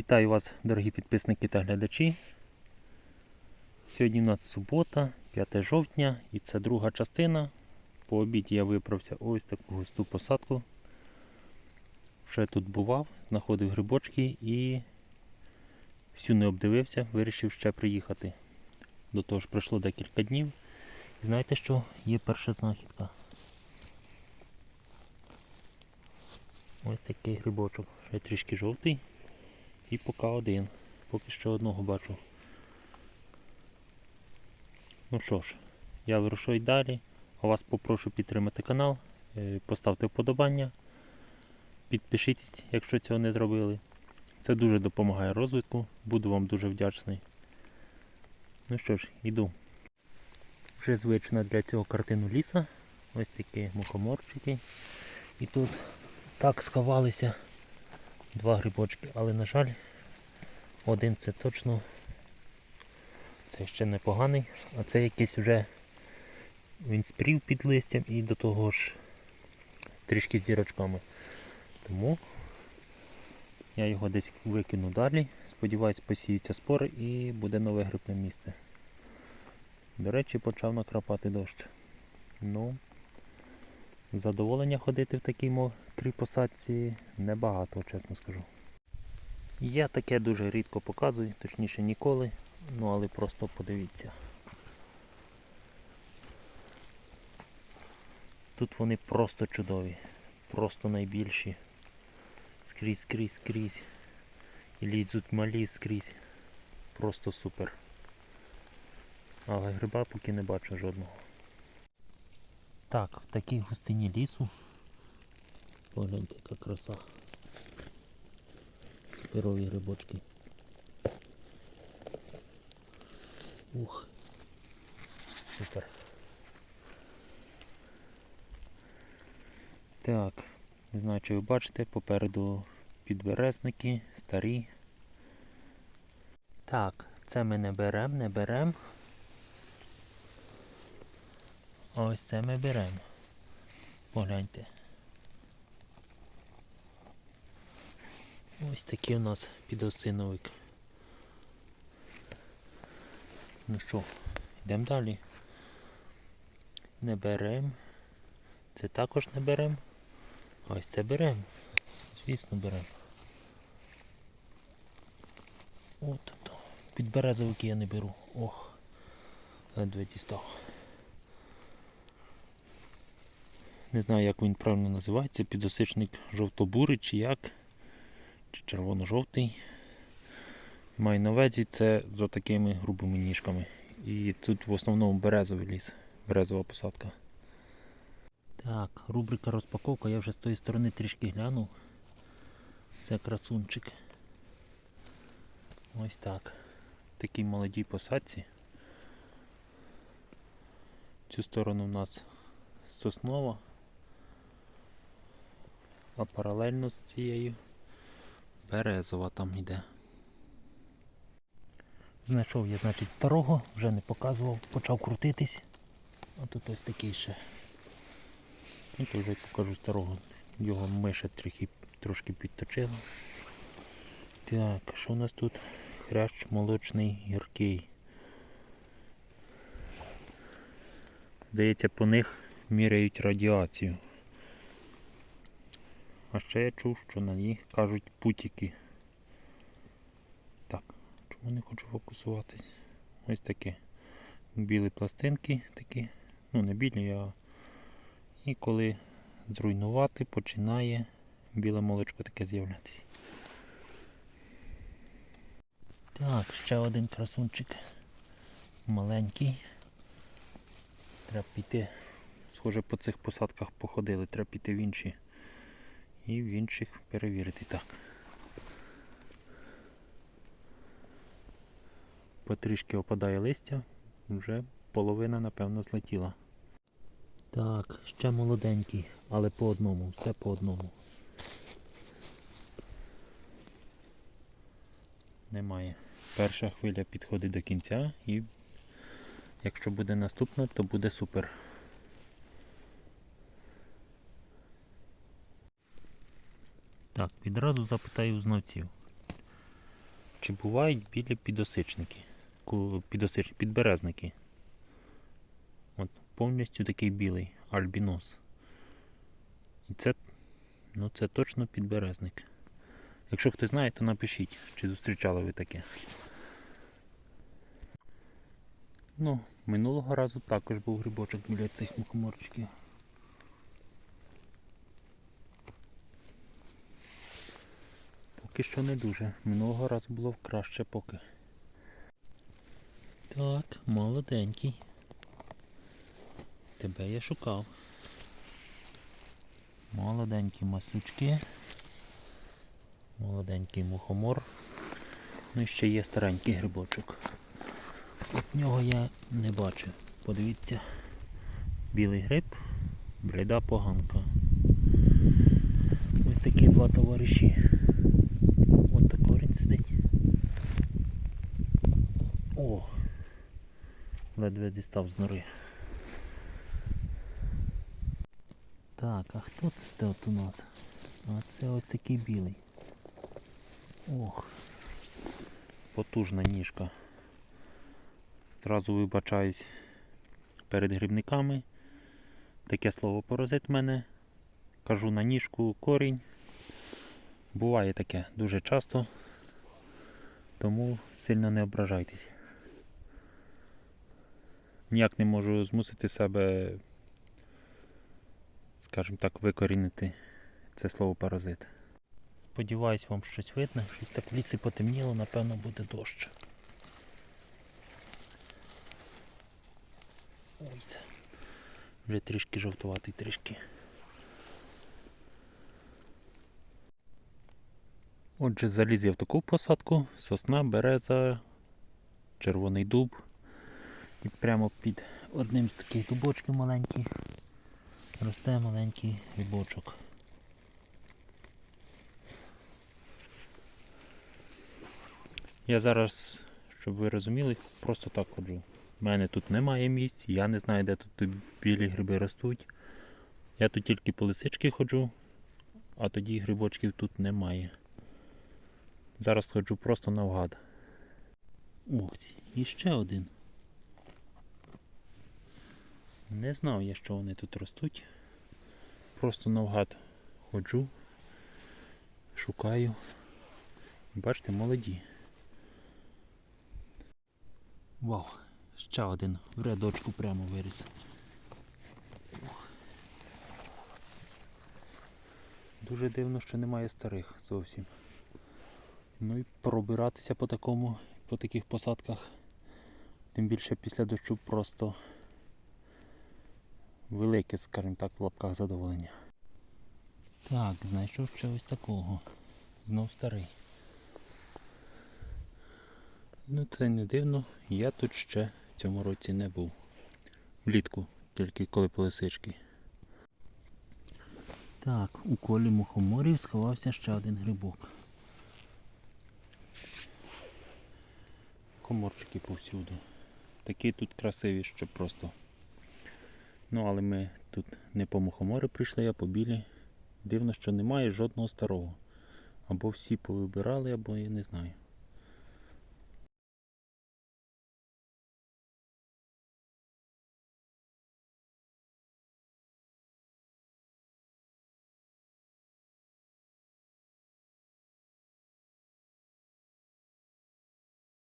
Вітаю вас, дорогі підписники та глядачі. Сьогодні у нас субота, 5 жовтня, і це друга частина. По обіді я виправся ось таку густу посадку. Вже тут бував, знаходив грибочки і всю не обдивився, вирішив ще приїхати. До того ж пройшло декілька днів. І знаєте що? Є перша знахідка. Ось такий грибочок. Ще трішки жовтий. І поки один. Поки що одного бачу. Ну що ж, я вирушую далі. А вас попрошу підтримати канал, е, поставте вподобання, підпишіться, якщо цього не зробили. Це дуже допомагає розвитку, буду вам дуже вдячний. Ну що ж, іду. Вже звична для цього картину ліса. Ось такі мухоморчики. І тут так сховалися два грибочки, але на жаль, один це точно це ще непоганий, а це якийсь вже він спрів під листям і до того ж трішки з дірочками. Тому я його десь викину далі. Сподіваюсь, посіються спори і буде нове грибне місце. До речі, почав накрапати дощ. Ну, задоволення ходити в такій мокрій посадці небагато, чесно скажу. Я таке дуже рідко показую, точніше ніколи, ну але просто подивіться. Тут вони просто чудові, просто найбільші. Скрізь, скрізь, скрізь. І лізуть малі скрізь. Просто супер. Але гриба поки не бачу жодного. Так, в такій густині лісу. Погляньте, яка краса. Суперові грибочки. Ух. Супер. Так, не знаю, чи ви бачите, попереду підберезники, старі. Так, це ми не беремо, не беремо. Ось це ми беремо. Погляньте. Ось такий у нас підосиновик. Ну що, йдемо далі. Не беремо. Це також не беремо. Ось це беремо. Звісно, беремо. От то. Підберезовики я не беру. Ох. Ледве дістав. Не знаю, як він правильно називається, підосичник жовто-бурий чи як, червоно-жовтий. Маю на увазі це з отакими грубими ніжками. І тут в основному березовий ліс, березова посадка. Так, рубрика розпаковка, я вже з тої сторони трішки глянув. Це красунчик. Ось так. Такій молодій посадці. Цю сторону у нас соснова а паралельно з цією березова там йде. Знайшов я, значить, старого, вже не показував, почав крутитись. А тут ось такий ще. Ну, то вже покажу старого. Його миша трохи, трошки підточила. Так, що у нас тут? Хрящ молочний гіркий. Здається, по них міряють радіацію. А ще я чув, що на них кажуть путіки. Так, чому не хочу фокусуватись? Ось таке. Білі пластинки такі. Ну не білі, а і коли зруйнувати, починає біле молочко таке з'являтися. Так, ще один красунчик. Маленький. Треба піти. Схоже, по цих посадках походили, треба піти в інші і в інших перевірити так. Потрішки опадає листя, вже половина, напевно, злетіла. Так, ще молоденький, але по одному, все по одному. Немає. Перша хвиля підходить до кінця і якщо буде наступна, то буде супер. Так, відразу запитаю у знавців. чи бувають білі підосичники, підосич... підберезники. От повністю такий білий альбінос. І це, ну це точно підберезник. Якщо хтось знає, то напишіть, чи зустрічали ви таке. Ну, минулого разу також був грибочок біля цих мухоморчиків. Поки що не дуже. Минулого разу було краще поки. Так, молоденький. Тебе я шукав. Молоденькі маслючки. Молоденький мухомор. Ну і ще є старенький грибочок. От нього я не бачив. Подивіться. Білий гриб, бліда поганка. Ось такі два товариші. От такий він сидить. О! Ледве дістав з нори. Так, а хто це тут у нас? А це ось такий білий. Ох. Потужна ніжка. Зразу вибачаюсь перед грибниками. Таке слово паразит в мене. Кажу на ніжку корінь. Буває таке дуже часто, тому сильно не ображайтесь. Ніяк не можу змусити себе, скажімо так, викорінити це слово паразит. Сподіваюсь, вам щось видно. Щось так в лісі потемніло, напевно буде дощ. Ой, вже трішки жовтуватий, трішки. Отже, заліз я в таку посадку, сосна, береза, червоний дуб. І прямо під одним з таких дубочків маленьких росте маленький грибочок. Я зараз, щоб ви розуміли, просто так ходжу. У мене тут немає місць, я не знаю, де тут білі гриби ростуть. Я тут тільки по лисички ходжу, а тоді грибочків тут немає. Зараз ходжу просто навгад. Ось, і ще один. Не знав я, що вони тут ростуть. Просто навгад ходжу, шукаю. Бачите, молоді. Вау, ще один в рядочку прямо виріс. Дуже дивно, що немає старих зовсім. Ну і пробиратися по такому, по таких посадках, тим більше після дощу просто велике, скажімо так, в лапках задоволення. Так, знайшов ще такого. Знов старий. Ну це не дивно, я тут ще в цьому році не був. Влітку, тільки коли по лисички. Так, у колі мухоморів сховався ще один грибок. Коморчики повсюду. Такі тут красиві, що просто. Ну, але ми тут не по мухомори прийшли, а по білі. Дивно, що немає жодного старого. Або всі повибирали, або я не знаю.